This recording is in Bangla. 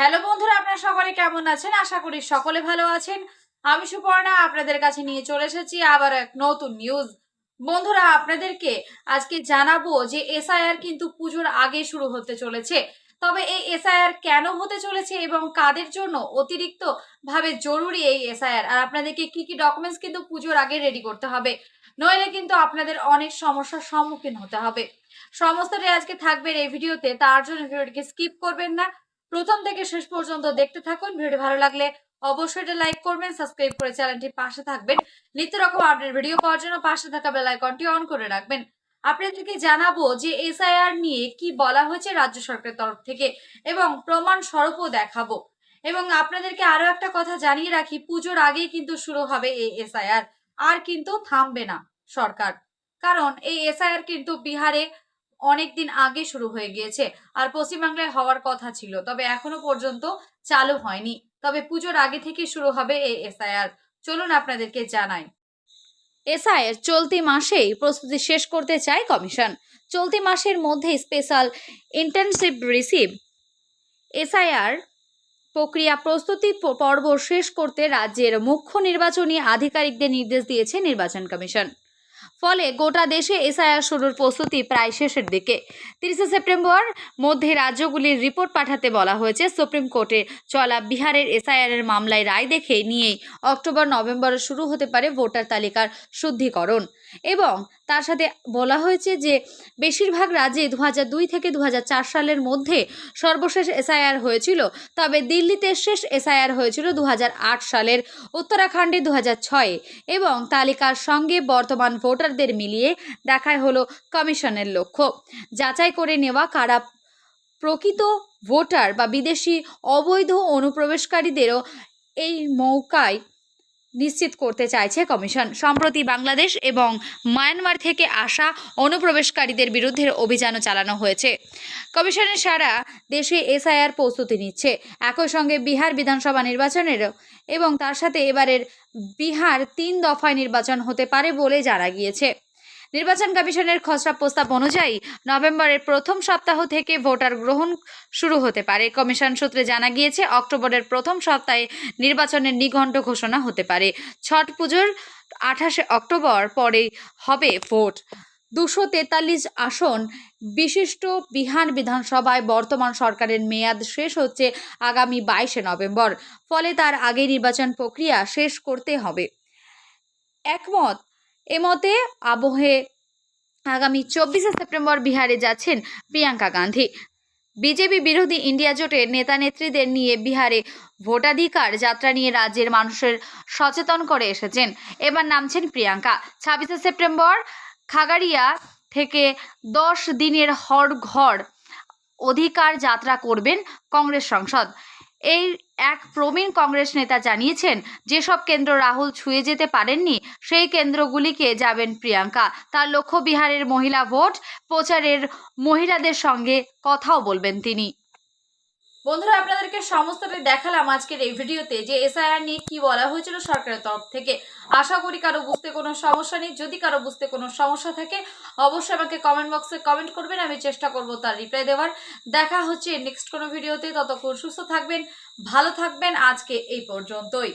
হ্যালো বন্ধুরা, আপনারা সকলে কেমন আছেন? আশা করি সকলে ভালো আছেন। আমি সুপর্ণা, আপনাদের কাছে নিয়ে চলে এসেছি আবার এক নতুন নিউজ বন্ধুরা, আপনাদেরকে আজকে জানাব যে এসআইআর কিন্তু পুজোর আগে শুরু হতে চলেছে। তবে এই এসআইআর কেন হতে চলেছে এবং কাদের জন্য অতিরিক্ত ভাবে জরুরি এই এসআইআর আর আপনাদেরকে কি কি ডকুমেন্টস কিন্তু পুজোর আগে রেডি করতে হবে? নইলে কিন্তু আপনাদের অনেক সমস্যার সম্মুখীন হতে হবে। সমস্তটাই আজকে থাকবে এই ভিডিওতে, তার জন্য ভিডিওটিকে স্কিপ করবেন না। প্রথম থেকে শেষ পর্যন্ত দেখতে থাকুন। ভিডিও ভালো লাগলে অবশ্যই এটা লাইক করবেন, সাবস্ক্রাইব করে চ্যানেলটি পাশে থাকবেন। নিত্য রকম আপডেট ভিডিও পাওয়ার জন্য পাশে থাকা বেল আইকনটি অন করে রাখবেন। আপনাদেরকে জানাব যে এসআইআর নিয়ে কি বলা হয়েছে রাজ্য সরকারের তরফ থেকে এবং প্রমাণ স্বরূপও দেখাবো। এবং আপনাদেরকে আরও একটা কথা জানিয়ে রাখি, পুজোর আগেই কিন্তু শুরু হবে এই এসআইআর আর কিন্তু থামবে না সরকার। কারণ এই এসআইআর কিন্তু বিহারে অনেক দিন আগে শুরু হয়ে গিয়েছে আর পশ্চিমবাংলায় হওয়ার কথা ছিল, তবে এখনও পর্যন্ত চালু হয়নি। তবে পুজোর আগে থেকে শুরু হবে এই এসআইআর চলুন আপনাদেরকে জানাই। এসআইয়ের চলতি মাসেই প্রস্তুতি শেষ করতে চায় কমিশন। চলতি মাসের মধ্যে স্পেশাল ইন্টার্নশিপ রিসিভ। এসআইআর প্রক্রিয়া প্রস্তুতি পর্ব শেষ করতে রাজ্যের মুখ্য নির্বাচনী আধিকারিকদের নির্দেশ দিয়েছে নির্বাচন কমিশন। ফলে গোটা দেশে এসআইআর শুরুর প্রস্তুতি প্রায় শেষের দিকে। তিরিশে সেপ্টেম্বর মধ্যে রাজ্যগুলির রিপোর্ট পাঠাতে বলা হয়েছে, সুপ্রিম কোর্টে চলা বিহারের এসআইআরের মামলায় রায় দেখে নিয়েই অক্টোবর নভেম্বরে শুরু হতে পারে ভোটার তালিকার শুদ্ধিকরণ। এবং তার সাথে বলা হয়েছে যে বেশিরভাগ রাজ্যে দু থেকে দু হাজার চার সালের মধ্যে সর্বশেষ এসআইআর হয়েছিল, তবে দিল্লিতে শেষ এসআইআর হয়েছিল দু হাজার আট সালের, উত্তরাখণ্ডে দু এবং তালিকার সঙ্গে বর্তমান ভোটারদের মিলিয়ে দেখায় হলো কমিশনের লক্ষ্য। যাচাই করে নেওয়া কারা প্রকৃত ভোটার বা বিদেশি অবৈধ অনুপ্রবেশকারীদেরও এই মৌকায় নিশ্চিত করতে চাইছে কমিশন। সম্প্রতি বাংলাদেশ এবং মায়ানমার থেকে আসা অনুপ্রবেশকারীদের বিরুদ্ধে অভিযানও চালানো হয়েছে। কমিশনের সারা দেশে এসআইআর প্রস্তুতি নিচ্ছে। একই সঙ্গে বিহার বিধানসভা নির্বাচনেরও এবং তার সাথে এবারের বিহার তিন দফায় নির্বাচন হতে পারে বলে জানা গিয়েছে। নির্বাচন কমিশনের খসড়া প্রস্তাব অনুযায়ী নভেম্বরের প্রথম সপ্তাহ থেকে ভোটার গ্রহণ শুরু হতে পারে। কমিশন সূত্রে জানা গিয়েছে, অক্টোবরের প্রথম সপ্তাহে নির্বাচনের নিঘণ্ট ঘোষণা হতে পারে। ছট পুজোর আঠাশে অক্টোবর পরে হবে ভোট। দুশো তেতাল্লিশ আসন বিশিষ্ট বিহার বিধানসভায় বর্তমান সরকারের মেয়াদ শেষ হচ্ছে আগামী বাইশে নভেম্বর। ফলে তার আগে নির্বাচন প্রক্রিয়া শেষ করতে হবে। একমত এমতে আবহে আগামী চব্বিশে সেপ্টেম্বর বিহারে যাচ্ছেন প্রিয়াঙ্কা গান্ধী। বিজেপি বিরোধী ইন্ডিয়া জোটের নেতা নেত্রীদের নিয়ে বিহারে ভোটাধিকার যাত্রা নিয়ে রাজ্যের মানুষের সচেতন করে এসেছেন। এবার নামছেন প্রিয়াঙ্কা। ছাব্বিশে সেপ্টেম্বর খাগাড়িয়া থেকে দশ দিনের হর ঘর অধিকার যাত্রা করবেন কংগ্রেস সংসদ। এই এক প্রবীণ কংগ্রেস নেতা জানিয়েছেন, যেসব কেন্দ্র রাহুল ছুঁয়ে যেতে পারেননি, সেই কেন্দ্রগুলিকে যাবেন প্রিয়াঙ্কা। তার লক্ষ্য বিহারের মহিলা ভোট, প্রচারের মহিলাদের সঙ্গে কথাও বলবেন তিনি। বন্ধুরা, আপনাদেরকে সমস্তটা দেখালাম আজকের এই ভিডিওতে যে এসআইআর নিয়ে কি বলা হয়েছিল সরকারের তরফ থেকে। আশা করি কারও বুঝতে কোনো সমস্যা নেই। যদি কারও বুঝতে কোনো সমস্যা থাকে, অবশ্যই আমাকে কমেন্ট বক্সে কমেন্ট করবেন, আমি চেষ্টা করব তার রিপ্লাই দেওয়ার। দেখা হচ্ছে নেক্সট কোনো ভিডিওতে। ততক্ষণ সুস্থ থাকবেন, ভালো থাকবেন আজকে এই পর্যন্তই।